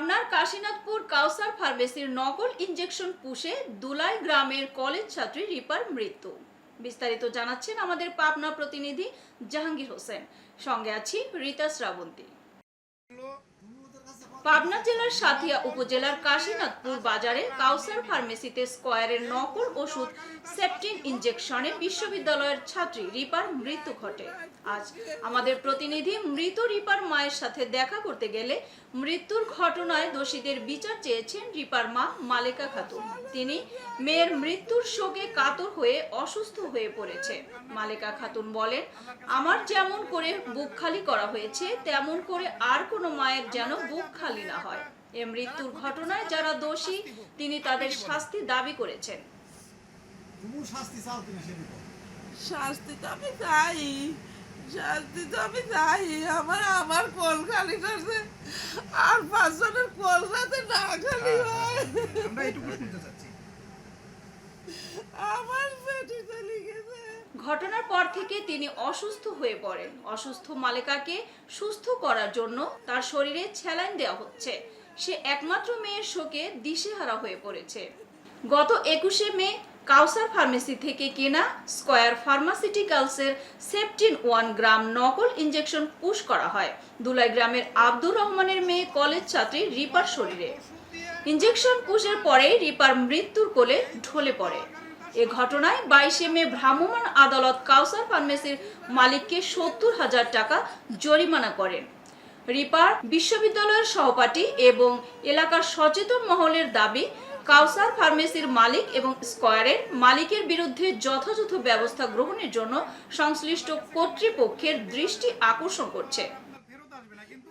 পাবনার কাশীনাথপুর কাউসার ফার্মেসির নকল ইনজেকশন পুষে দুলাই গ্রামের কলেজ ছাত্রী রিপার মৃত্যু। বিস্তারিত জানাচ্ছেন আমাদের পাবনা প্রতিনিধি জাহাঙ্গীর হোসেন। সঙ্গে আছি রীতা শ্রাবন্তী। পাবনা জেলার সাথিয়া উপজেলার কাশীনাথপুর বাজারে কাউসার ফার্মেসিতে স্কয়ারের নকল ওষুধ সেপটিন ইনজেকশনে বিশ্ববিদ্যালয়ের ছাত্রী রিপার মৃত্যু ঘটে। আজ আমাদের প্রতিনিধি মৃত রিপার মায়ের সাথে দেখা করতে গেলে মৃত্যুর ঘটনায় দোষীদের বিচার চেয়েছেন রিপার মা মালেকা খাতুন। তিনি মেয়ের মৃত্যুর শোকে কাতর হয়ে অসুস্থ হয়ে পড়েছে। মালেকা খাতুন বলেন, আমার যেমন করে বুক খালি করা হয়েছে, তেমন করে আর কোনো মায়ের যেন বুক খালি না হয়। এ মৃত্যুর ঘটনায় যারা দোষী তিনি তাদের শাস্তি দাবি করেছেন। শাস্তি চাও কিনা সেটা বলো। শাস্তি তো আমি চাই শাস্তি তো আমি চাই। আমার আমার কল খালি করছে। আর পাঁচজনের কল যাতে না খালি হয় আমরা এটুকু শুনতে চাচ্ছি। আমার পেটে ঘটনার পর থেকে তিনি অসুস্থ হয়ে পড়েন। অসুস্থ মালেকাকে সুস্থ করার জন্য তার শরীরে স্যালাইন দেওয়া হচ্ছে। সে একমাত্র মেয়ের শোকে দিশেহারা হয়ে পড়েছে। গত একুশে মে কাউসার ফার্মেসি থেকে কেনা স্কয়ার ফার্মাসিউটিক্যালসের সেপটিন ওয়ান গ্রাম নকল ইনজেকশন পুশ করা হয়। দুলাই গ্রামের আব্দুর রহমানের মেয়ে কলেজ ছাত্রী রিপার শরীরে। ইনজেকশন পুশের পরেই রিপার মৃত্যুর কোলে ঢলে পড়ে। এ ঘটনায় বাইশে মে ভ্রাম্যমাণ আদালত কাউসার ফার্মেসির মালিককে সত্তর হাজার টাকা জরিমানা করেন রিপার বিশ্ববিদ্যালয়ের সহপাঠী এবং এলাকার সচেতন মহলের দাবি, কাউসার ফার্মেসির মালিক এবং স্কয়ারের মালিকের বিরুদ্ধে যথাযথ ব্যবস্থা গ্রহণের জন্য সংশ্লিষ্ট কর্তৃপক্ষের দৃষ্টি আকর্ষণ করছে আপনার ফেরত আসবে না কিন্তু